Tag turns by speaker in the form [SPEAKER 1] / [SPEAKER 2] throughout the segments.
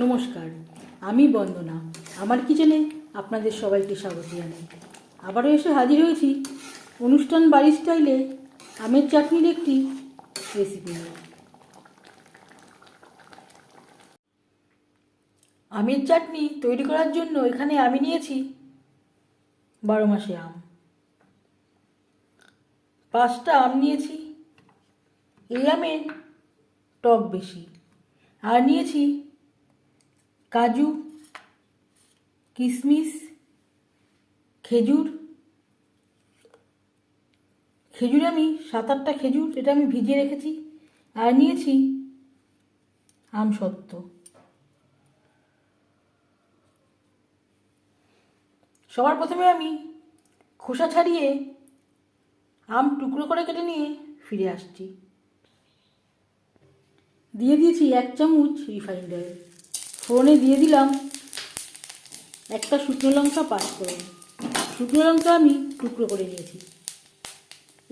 [SPEAKER 1] নমস্কার, আমি বন্দনা। আমার কিচেনে আপনাদের সবাইকে স্বাগত জানাই। আবারও এসে হাজির হয়েছি অনুষ্ঠান বাড়ির স্টাইলে আমের চাটনির একটি রেসিপি আমের চাটনি তৈরি করার জন্য এখানে আমি নিয়েছি বারো মাসে আম। পাঁচটা আম নিয়েছি, এই আমের টক বেশি। আর নিয়েছি কাজু কিশমিশ খেজুর। খেজুর আমি সাত আটটা খেজুর, এটা আমি ভিজিয়ে রেখেছি আর নিয়েছি আম সত্ত্ব। সবার প্রথমে আমি খোসা ছাড়িয়ে আম টুকরো করে কেটে নিয়ে ফিরে আসছি। দিয়ে দিয়েছি এক চামচ রিফাইন্ড অয়েল ফোড়নে দিয়ে দিলাম একটা শুকনো লঙ্কা পাঁচ করে। শুকনো লঙ্কা আমি টুকরো করে নিয়েছি।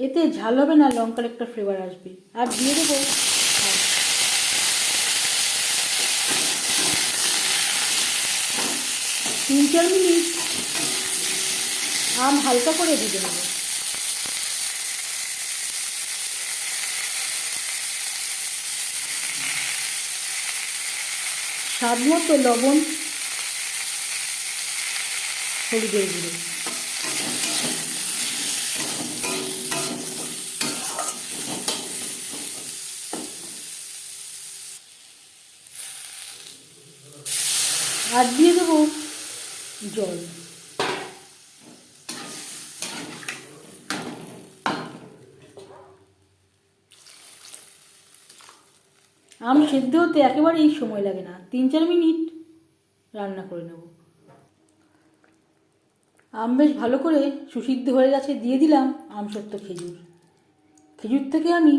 [SPEAKER 1] এতে ঝাল হবে না, লঙ্কার একটা ফ্লেভার আসবে। আর দিয়ে দেবো তিন চার মিনিট আম হালকা করে ভেজে নেব। স্বাদ মতো লবণ হলুদের গুঁড়ো। আর দিয়ে দেবো জল। আম সেদ্ধ হতে একেবারেই সময় লাগে না। তিন চার মিনিট রান্না করে নেব। আম বেশ ভালো করে সুসিদ্ধ হয়ে গেছে, দিয়ে দিলাম আম সত্য খেজুর। খেজুর থেকে আমি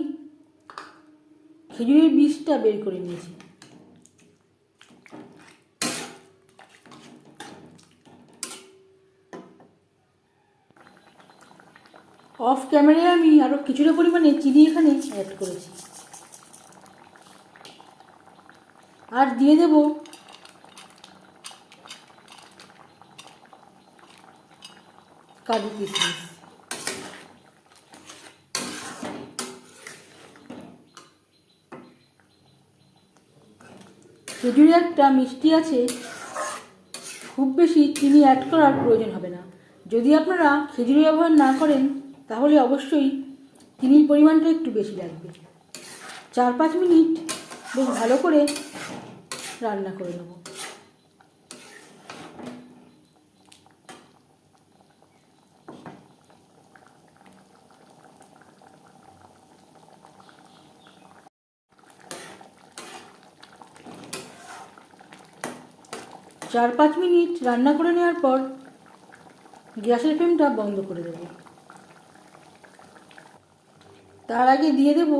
[SPEAKER 1] খেজুরের বীজটা বের করে নিয়েছি। অফ ক্যামেরায় আমি আরও কিছুটা পরিমাণে চিনি এখানে অ্যাড করেছি। আর দিয়ে দেব। কাজু কিশমিশ। খেজুরে একটা মিষ্টি আছে, খুব বেশি চিনি অ্যাড করার প্রয়োজন হবে না। যদি আপনারা খেজুর ব্যবহার না করেন, তাহলে অবশ্যই চিনির পরিমাণটা একটু বেশি লাগবে। চার পাঁচ মিনিট বেশ ভালো করে রান্না করে নেব। চার পাঁচ মিনিট রান্না করে নেওয়ার পর গ্যাসের ফ্লেমটা বন্ধ করে দেব। তার আগে দিয়ে দেব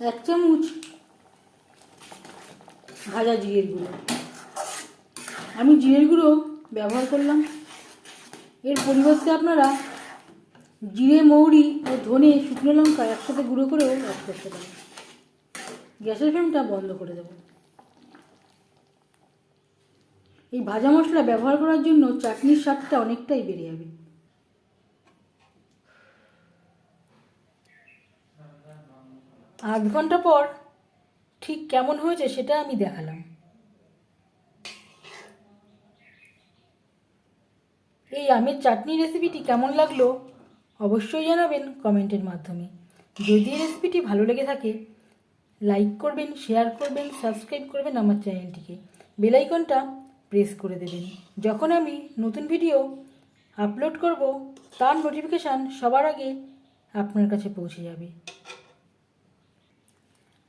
[SPEAKER 1] এক চামচ ভাজা জিরের গুঁড়ো। আমি জিরের গুঁড়ো ব্যবহার করলাম। এর পরিবর্তে আপনারা জিরে, মৌরি ও ধনে শুকনো লঙ্কা একসাথে গুঁড়ো করেও অ্যাড করতে পারেন গ্যাসের ফ্লেমটা বন্ধ করে দেব। এই ভাজা মশলা ব্যবহার করার জন্য চাটনির স্বাদটা অনেকটাই বেড়ে যাবে। আধ ঘণ্টা পর ঠিক কেমন হয়েছে সেটা আমি দেখালাম। এই আমের চাটনি রেসিপিটি কেমন লাগল অবশ্যই জানাবেন কমেন্টের মাধ্যমে। যদি রেসিপিটি ভালো লেগে থাকে লাইক করবেন শেয়ার করবেন সাবস্ক্রাইব করবেন আমার চ্যানেলটিকে বেলাইকনটা প্রেস করে দেবেন। যখন আমি নতুন ভিডিও আপলোড করব, তার নোটিফিকেশান সবার আগে আপনার কাছে পৌঁছে যাবে।